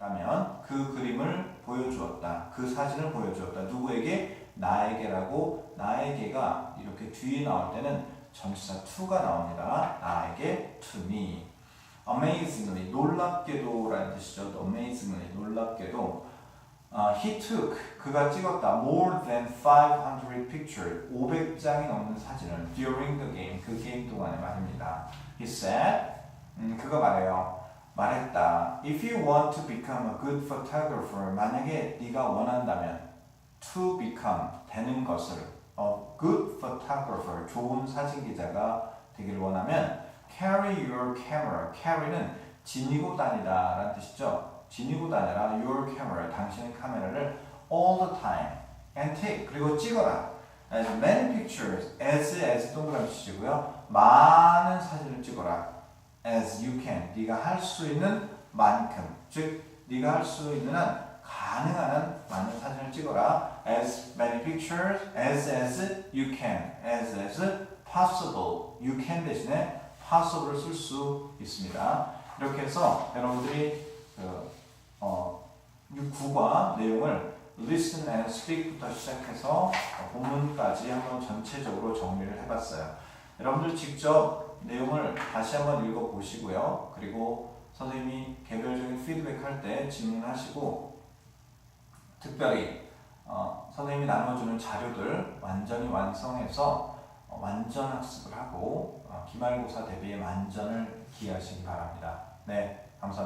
라면 그 그림을 보여주었다. 그 사진을 보여주었다. 누구에게? 나에게라고 나에게가 이렇게 뒤에 나올 때는 전치사 to가 나옵니다. 나에게 to me. amazingly 놀랍게도 라는 뜻이죠. amazingly 놀랍게도 아, he took 그가 찍었다 more than 500 pictures 500장이 넘는 사진을 during the game 그 게임 동안에 말입니다. He said 음, 그가 말해요. 말했다. If you want to become a good photographer 만약에 네가 원한다면 to become 되는 것을 a good photographer 좋은 사진 기자가 되기를 원하면 carry your camera carry는 지니고 다니다라는 뜻이죠. 지니고 다녀라 your camera 당신의 카메라를 all the time and take 그리고 찍어라 as many pictures as as 동그라미 치시고요 많은 사진을 네가 할 수 있는 만큼 즉 네가 할 수 있는 한 가능한 한 많은 사진을 찍어라. As many pictures as as you can. As as possible. You can 대신에 possible을 쓸 수 있습니다. 이렇게 해서 여러분들이 그, 어, 6구과 내용을 listen and speak부터 시작해서 어, 본문까지 한번 전체적으로 정리를 해봤어요. 여러분들 직접 내용을 다시 한번 읽어보시고요. 그리고 선생님이 개별적인 피드백 할 때 질문하시고 특별히 어, 선생님이 나눠주는 자료들 완전히 완성해서 어, 완전 학습을 하고 어, 기말고사 대비에 만전을 기하시기 바랍니다. 네, 감사합니다.